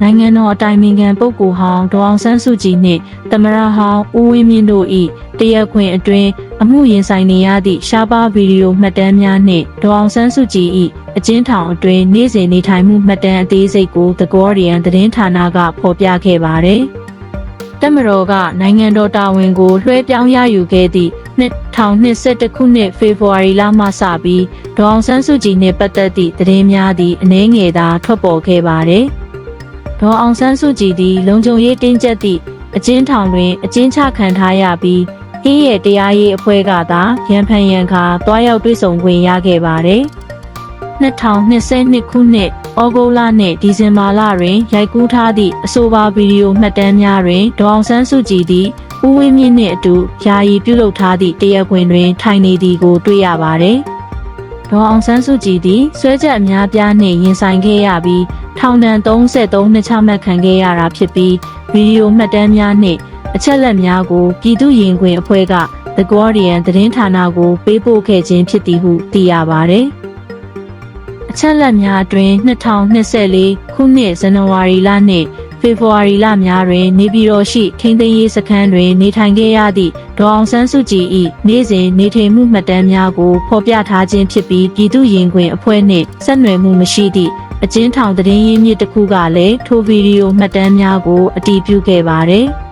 နိုင်ငံတော်အတိုင်ပင်ခံပုဂ္ဂိုလ်ဟောင်းဒေါအောင်ဆန်းစုကြည်နှင့်သမရဟောင်းဦးဝင်းမြင့်တို့၏တရားခွင်အတွင်းအမှုရင်ဆိုင်နေရသည့်ရှားပါးဗီဒီယိုမှတ်တမ်းများနှင့်ဒေါအောင်ဆန်းစုကြည်၏အကျဉ်းထောင်အတွင်းနေ့စဉ်နေထိုင်မှုမှတ်တမ်းအသေးစိတ်ကို The Guardian သတင်းဌာနကဖော်ပြခဲ့ပါသည်။တက်မတော်ကနိုင်ငံတော်တာဝန်ကိုလွှဲပြောင်းရယူခဲ့သည့်2021ခုနှစ်ဖေဖော်ဝါရီလမှစပြီးဒေါအောင်ဆန်းစုကြည်နှင့်ပတ်သက်သည့်သတင်းများသည့်အနှဲငယ်သာထွက်ပေါ်ခဲ့ပါသည်။ ဒေါအောင်ဆန်းစုကြည်သည်လုံခြုံရေးတင်းကျပ်သည့်အကျဉ်းထောင်တွင်အကျဉ်းချခံထားရပြီးအင်းရဲ့တရားရေးအဖွဲ့ကသာရန်ဖန်ရန်ခါတွားရောက်တွေ့ဆုံခွင့်ရခဲ့ပါသည်။2022ခုနှစ်ဩဂုတ်လနှင့်ဒီဇင်ဘာလတွင်ရိုက်ကူးထားသည့်အဆိုပါဗီဒီယိုမှတ်တမ်းများတွင်ဒေါအောင်ဆန်းစုကြည်သည်ဦးဝင်းမြင့်နှင့်အတူယာယီပြုလုပ်ထားသည့်တရားခွင်တွင်ထိုင်နေသည်ကိုတွေ့ရပါသည်။ ဒေါအောင်ဆန်းစုကြည်သည်ဆွဲချက်အများပြားနှင့်ရင်ဆိုင်ခဲ့ရပြီးထောင်ဒဏ်33နှစ်ချမှတ်ခံခဲ့ရတာဖြစ်ပြီးဗီဒီယိုမှတ်တမ်းများနှင့်အချက်လက်များကိုပြည်သူ့ရင်ခွင်အဖွဲ့က The Guardian သတင်းဌာနကို ပေးပို့ခဲ့ခြင်းဖြစ်သည်ဟုသိရပါသည်။အချက်လက်များအတွင်း2024ခုနှစ်ဇန်နဝါရီလနှင့် ဖေဖော်ဝါရီလများတွင် နေပြည်တော်ရှိထိန်းသိမ်းရေးစခန်းတွင် နေထိုင်ခဲ့ရသည့်ဒေါအောင်ဆန်းစုကြည်၏နေ့စဉ်နေထိုင်မှုမှတ်တမ်းများကိုဖော်ပြထားခြင်းဖြစ်ပြီးပြည်သူ့ရင်ခွင်အဖွဲ့နှင့်ဆက်နွယ်မှုမရှိသည့်အကျဉ်းထောင်သတင်းရင်းမြစ်တစ်ခုကလည်းထိုဗီဒီယိုမှတ်တမ်းများကိုအတည်ပြုခဲ့ပါသည်။